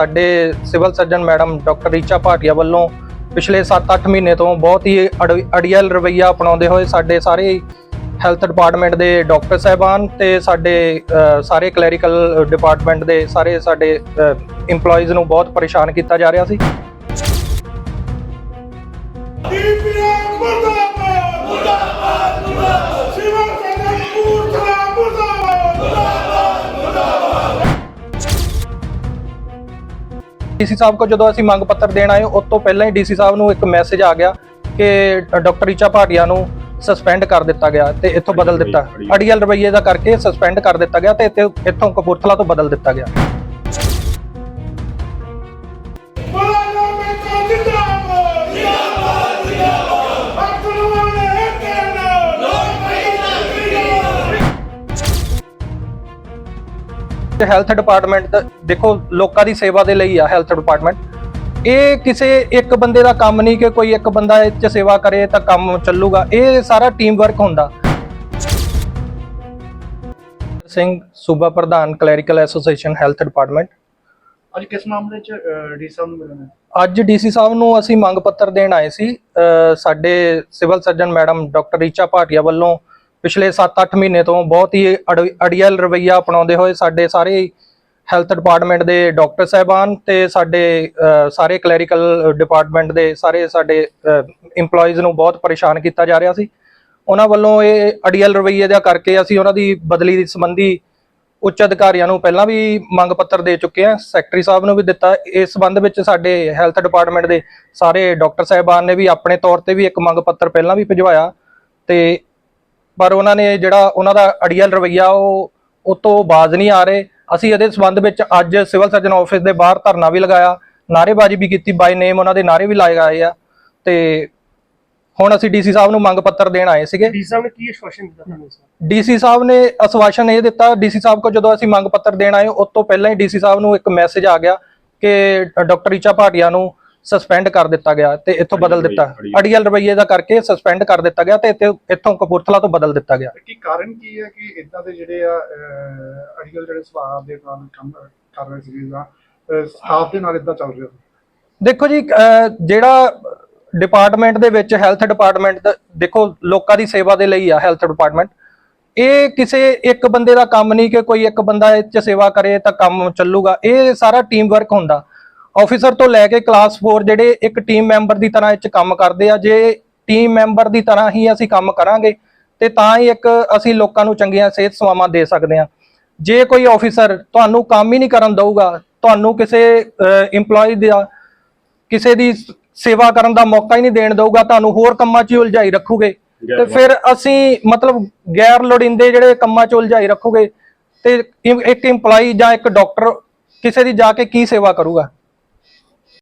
ਸਾਡੇ civil surgeon madam doctor Richa Bhatia ਵੱਲੋਂ ਪਿਛਲੇ 7-8 ਮਹੀਨੇ ਤੋਂ ਬਹੁਤ ਹੀ ਅੜ- ਅੜੀਅਲ ਰਵੱਈਆ ਅਪਣਾਉਂਦੇ ਹੋਏ ਸਾਡੇ ਸਾਰੇ ਹੈਲਥ ਡਿਪਾਰਟਮੈਂਟ ਦੇ ਡਾਕਟਰ ਸਾਹਿਬਾਨ ਤੇ ਸਾਡੇ ਸਾਰੇ ਕਲੈਰੀਕਲ ਡਿਪਾਰਟਮੈਂਟ ਦੇ ਸਾਰੇ ਸਾਡੇ EMPLOYEES ਨੂੰ ਬਹੁਤ ਪਰੇਸ਼ਾਨ ਕੀਤਾ ਜਾ ਰਿਹਾ ਸੀ। DPM ਮੁਰਦਾਬਾਦ ਡੀਸੀ ਸਾਹਿਬ ਕੋ ਜਦੋਂ ਅਸੀਂ ਮੰਗ ਪੱਤਰ ਦੇਣ ਆਏ ਉਸ ਤੋਂ ਪਹਿਲਾਂ ਹੀ ਡੀਸੀ ਸਾਹਿਬ ਨੂੰ ਇੱਕ ਮੈਸੇਜ ਆ ਗਿਆ ਕਿ ਡਾਕਟਰ ਰੀਚਾ ਭਾਟੀਆ ਨੂੰ ਸਸਪੈਂਡ ਕਰ ਦਿੱਤਾ ਗਿਆ ਤੇ ਇੱਥੋਂ ਬਦਲ ਦਿੱਤਾ। ਅੜੀਅਲ ਰਵੱਈਏ ਦਾ ਕਰਕੇ ਸਸਪੈਂਡ ਕਰ ਦਿੱਤਾ ਗਿਆ ਤੇ ਇੱਥੇ- ਇੱਥੋਂ ਕਪੂਰਥਲਾ ਤੋਂ ਬਦਲ ਦਿੱਤਾ ਗਿਆ। ਹੈਲਥ ਡਿਪਾਰਟਮੈਂਟ ਦੇਖੋ ਲੋਕਾਂ ਦੀ ਸੇਵਾ ਦੇ ਲਈ ਆ ਹੈਲਥ ਡਿਪਾਰਟਮੈਂਟ ਇਹ ਕਿਸੇ ਇੱਕ ਬੰਦੇ ਦਾ ਕੰਮ ਨਹੀਂ ਕਿ ਕੋਈ ਇੱਕ ਬੰਦਾ ਇਹ 'ਚ ਸੇਵਾ ਕਰੇ ਤਾਂ ਕੰਮ ਚੱਲੂਗਾ। ਇਹ ਸਾਰਾ ਟੀਮ ਵਰਕ ਹੁੰਦਾ। ਸਿੰਘ ਸੂਬਾ ਪ੍ਰਧਾਨ ਕਲੈਰੀਕਲ ਐਸੋਸੀਏਸ਼ਨ ਹੈਲਥ ਡਿਪਾਰਟਮੈਂਟ ਅੱਜ ਕਿਸ ਮਾਮਲੇ ਚ ਡੀ ਸਾਹਿਬ ਨੂੰ ਮਿਲਣਾ? ਅੱਜ ਡੀਸੀ ਸਾਹਿਬ ਨੂੰ ਅਸੀਂ ਮੰਗ ਪੱਤਰ ਦੇਣ ਆਏ ਸੀ। ਸਾਡੇ civil surgeon madam doctor Richa Bhatia ਵੱਲੋਂ ਪਿਛਲੇ 7-8 ਮਹੀਨੇ ਤੋਂ ਬਹੁਤ ਹੀ ਅੜ- ਅੜੀਅਲ ਰਵੱਈਆ ਅਪਣਾਉਂਦੇ ਹੋਏ ਸਾਡੇ ਸਾਰੇ ਹੈਲਥ ਡਿਪਾਰਟਮੈਂਟ ਦੇ ਡਾਕਟਰ ਸਾਹਿਬਾਨ ਤੇ ਸਾਡੇ ਸਾਰੇ ਕਲੈਰੀਕਲ ਡਿਪਾਰਟਮੈਂਟ ਦੇ ਸਾਰੇ ਸਾਡੇ EMPLOYEES ਨੂੰ ਬਹੁਤ ਪਰੇਸ਼ਾਨ ਕੀਤਾ ਜਾ ਰਿਹਾ ਸੀ। ਉਹਨਾਂ ਵੱਲੋਂ ਇਹ ਅੜੀਅਲ ਰਵੱਈਏ ਦਾ ਕਰਕੇ ਅਸੀਂ ਉਹਨਾਂ ਦੀ ਬਦਲੀ ਦੀ ਸੰਬੰਧੀ ਉੱਚ ਅਧਿਕਾਰੀਆਂ ਨੂੰ ਪਹਿਲਾਂ ਵੀ ਮੰਗ ਪੱਤਰ ਦੇ ਚੁੱਕੇ ਆ ਸੈਕਟਰੀ ਸਾਹਿਬ ਨੂੰ ਵੀ ਦਿੱਤਾ। ਇਸ ਸੰਬੰਧ ਵਿੱਚ ਸਾਡੇ ਹੈਲਥ ਡਿਪਾਰਟਮੈਂਟ ਦੇ ਸਾਰੇ ਡਾਕਟਰ ਸਾਹਿਬਾਨ ਨੇ ਵੀ ਆਪਣੇ ਤੌਰ ਤੇ ਵੀ ਇੱਕ ਮੰਗ ਪੱਤਰ ਪਹਿਲਾਂ ਵੀ ਭਿਜਵਾਇਆ ਤੇ ਪਰ ਉਹਨਾਂ ਨੇ ਜਿਹੜਾ ਉਹਨਾਂ ਦਾ ਅੜੀਅਲ ਰਵੱਈਆ ਉਹ ਉਹ ਤੋਂ ਬਾਜ਼ ਨਹੀਂ ਆ ਰਹੇ। ਅਸੀਂ ਇਹਦੇ ਸੰਬੰਧ ਵਿੱਚ ਅੱਜ ਸਿਵਲ ਸਰਜਨ ਆਫਿਸ ਦੇ ਬਾਹਰ ਧਰਨਾ ਵੀ ਲਗਾਇਆ ਨਾਅਰੇਬਾਜ਼ੀ ਵੀ ਕੀਤੀ ਬਾਈ ਨੇਮ ਉਹਨਾਂ ਦੇ ਨਾਅਰੇ ਵੀ ਲਾਏ ਗਏ ਆ। ਤੇ ਹੁਣ ਅਸੀਂ ਡੀਸੀ ਸਾਹਿਬ ਨੂੰ ਮੰਗ ਪੱਤਰ ਦੇਣ ਆਏ ਸੀਗੇ। ਡੀ ਸਾਹਿਬ ਨੇ ਕੀ ਆਸ਼ਵਾਸਨ ਦਿੱਤਾ ਤੁਹਾਨੂੰ ਸਰ ਡੀਸੀ ਸਾਹਿਬ ਨੇ ਅਸਵਾਸ਼ਨ ਇਹ ਦਿੱਤਾ ਡੀਸੀ ਸਾਹਿਬ ਕੋ ਜਦੋਂ ਅਸੀਂ ਮੰਗ ਪੱਤਰ ਦੇਣ ਆਏ ਉਸ ਤੋਂ ਪਹਿਲਾਂ ਹੀ ਡੀਸੀ ਸਾਹਿਬ ਨੂੰ ਇੱਕ ਮੈਸੇਜ ਆ ਗਿਆ ਕਿ ਡਾਕਟਰ ਰੀਚਾ ਭਾਟੀਆ ਨੂੰ ਸਸਪੈਂਡ ਕਰ ਦਿੱਤਾ ਗਿਆ ਤੇ ਇੱਥੋਂ ਬਦਲ ਦਿੱਤਾ। ਅੜੀਅਲ ਰਵੱਈਏ ਦਾ ਕਰਕੇ ਸਸਪੈਂਡ ਕਰ ਦਿੱਤਾ ਗਿਆ ਤੇ ਇੱਥੇ- ਇੱਥੋਂ ਕਪੂਰਥਲਾ ਤੋਂ ਬਦਲ ਦਿੱਤਾ ਗਿਆ। ਕੀ ਕਾਰਨ ਕੀ ਹੈ ਕਿ ਇਦਾਂ ਦੇ ਜਿਹੜੇ ਆ ਅੜੀਅਲ ਜਿਹੜੇ ਸੁਭਾਅ ਦੇ ਨਾਲ ਕੰਮ ਕਰ ਰਹੇ ਸੀ ਜਾਂ ਸਟਾਫ ਦੇ ਨਾਲ ਇਦਾਂ ਚੱਲ ਰਿਹਾ ਸੀ? ਦੇਖੋ ਜੀ ਜਿਹੜਾ ਡਿਪਾਰਟਮੈਂਟ ਦੇ ਵਿੱਚ ਹੈਲਥ ਡਿਪਾਰਟਮੈਂਟ ਦੇਖੋ ਲੋਕਾਂ ਦੀ ਸੇਵਾ ਦੇ ਲਈ ਆ ਹੈਲਥ ਡਿਪਾਰਟਮੈਂਟ ਇਹ ਕਿਸੇ ਇੱਕ ਬੰਦੇ ਦਾ ਕੰਮ ਨਹੀਂ ਕਿ ਕੋਈ ਇੱਕ ਬੰਦਾ ਇਹ 'ਚ ਸੇਵਾ ਕਰੇ ਤਾਂ ਕੰਮ ਚੱਲੂਗਾ। ਇਹ ਸਾਰਾ ਟੀਮ ਵਰਕ ਹੁੰਦਾ। ਆਫੀਸਰ ਤੋਂ ਲੈ ਕੇ ਕਲਾਸ 4 ਜਿਹੜੇ ਇੱਕ ਟੀਮ ਮੈਂਬਰ ਦੀ ਤਰ੍ਹਾਂ ਇਹ 'ਚ ਕੰਮ ਕਰਦੇ ਆ ਜੇ ਟੀਮ ਮੈਂਬਰ ਦੀ ਤਰ੍ਹਾਂ ਹੀ ਅਸੀਂ ਕੰਮ ਕਰਾਂਗੇ ਤੇ ਤਾਂ ਹੀ ਇੱਕ ਅਸੀਂ ਲੋਕਾਂ ਨੂੰ ਚੰਗੀਆਂ ਸਿਹਤ ਸੇਵਾਵਾਂ ਦੇ ਸਕਦੇ ਹਾਂ। ਜੇ ਕੋਈ ਆਫੀਸਰ ਤੁਹਾਨੂੰ ਕੰਮ ਹੀ ਨਹੀਂ ਕਰਨ ਦਊਗਾ ਤੁਹਾਨੂੰ ਕਿਸੇ EMPLOYEE ਦਾ ਕਿਸੇ ਦੀ ਸੇਵਾ ਕਰਨ ਦਾ ਮੌਕਾ ਹੀ ਨਹੀਂ ਦੇਣ ਦਊਗਾ ਤੁਹਾਨੂੰ ਹੋਰ ਕੰਮਾਂ 'ਚ ਹੀ ਉਲਝਾਈ ਰੱਖੂਗੇ। ਤੇ ਫਿਰ ਅਸੀਂ ਮਤਲਬ ਗੈਰ ਲੋੜੀਂਦੇ ਜਿਹੜੇ ਕੰਮਾਂ 'ਚ ਉਲਝਾਈ ਰੱਖੂਗੇ ਤੇ ਇੱਕ EMPLOYEE ਜਾਂ ਇੱਕ ਡਾਕਟਰ ਕਿਸੇ ਦੀ ਜਾ ਕੇ ਕੀ ਸੇਵਾ ਕਰੂਗਾ?